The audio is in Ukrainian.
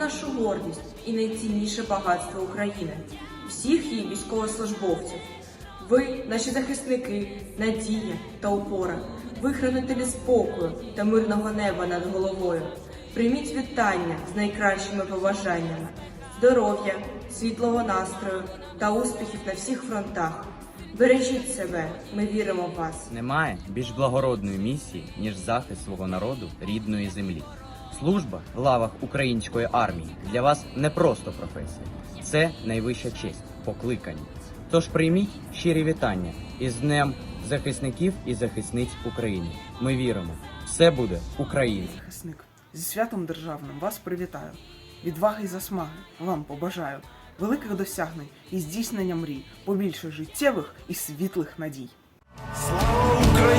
нашу гордість і найцінніше багатство України, всіх її військовослужбовців. Ви, наші захисники, надія та опора, ви хранителі спокою та мирного неба над головою. Прийміть вітання з найкращими побажаннями, здоров'я, світлого настрою та успіхів на всіх фронтах. Бережіть себе, ми віримо в вас. Немає більш благородної місії, ніж захист свого народу рідної землі. Служба в лавах української армії для вас не просто професія, це найвища честь, покликання. Тож прийміть щирі вітання із Днем захисників і захисниць України. Ми віримо, все буде Україна. захисник. Зі святом державним вас привітаю. Відваги й засмаги вам побажаю. Великих досягнень і здійснення мрій, побільше життєвих і світлих надій. Слава Україні!